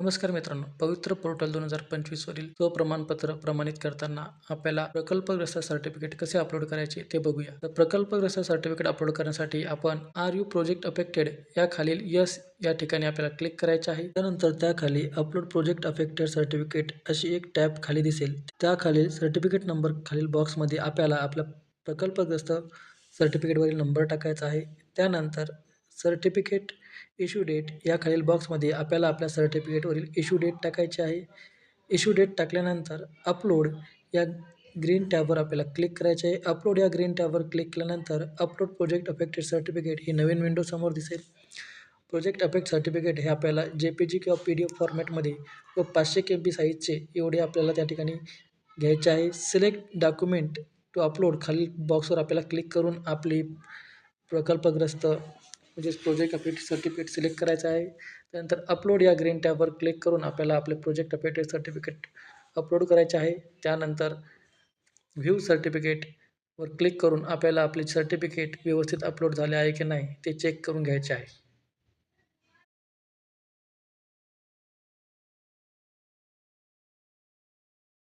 नमस्कार मित्रांनो पवित्र पोर्टल दोन हजार पंचवीसवरील स्वप्रमाणपत्र प्रमाणित करताना आपल्याला प्रकल्पग्रस्त सर्टिफिकेट कसे अपलोड करायचे ते बघूया. तर प्रकल्पग्रस्त सर्टिफिकेट अपलोड करण्यासाठी आपण आर यू प्रोजेक्ट अफेक्टेड या खालील यस या ठिकाणी आपल्याला क्लिक करायचे आहे. त्यानंतर त्याखाली अपलोड प्रोजेक्ट अफेक्टेड सर्टिफिकेट अशी एक टॅब खाली दिसेल. त्याखालील सर्टिफिकेट नंबर खालील बॉक्समध्ये आपल्याला आपल्या प्रकल्पग्रस्त सर्टिफिकेटवरील नंबर टाकायचा आहे. त्यानंतर सर्टिफिकेट इश्यू डेट या खालील बॉक्समध्ये आपल्याला आपल्या सर्टिफिकेटवरील इश्यू डेट टाकायचे आहे. इश्यू डेट टाकल्यानंतर अपलोड या ग्रीन टॅबवर आपल्याला क्लिक करायचे आहे. अपलोड या ग्रीन टॅबवर क्लिक केल्यानंतर अपलोड प्रोजेक्ट अफेक्टेड सर्टिफिकेट ही नवीन विंडो समोर दिसेल. प्रोजेक्ट अफेक्ट सर्टिफिकेट हे आपल्याला जे पी जी किंवा पी डी एफ फॉर्मॅटमध्ये व पाचशे के बी साईजचे एवढे आपल्याला त्या ठिकाणी घ्यायचे आहे. सिलेक्ट डॉक्युमेंट टू अपलोड खालील बॉक्सवर आपल्याला क्लिक करून आपली प्रकल्पग्रस्त म्हणजेच प्रोजेक्ट अपडेट सर्टिफिकेट सिलेक्ट करायचं आहे. त्यानंतर अपलोड या ग्रीन टॅबवर क्लिक करून आपल्याला आपले प्रोजेक्ट अपडेटेड सर्टिफिकेट अपलोड करायचे आहे. त्यानंतर व्ह्यू सर्टिफिकेटवर क्लिक करून आपल्याला आपले सर्टिफिकेट व्यवस्थित अपलोड झाले आहे की नाही ते चेक करून घ्यायचे आहे.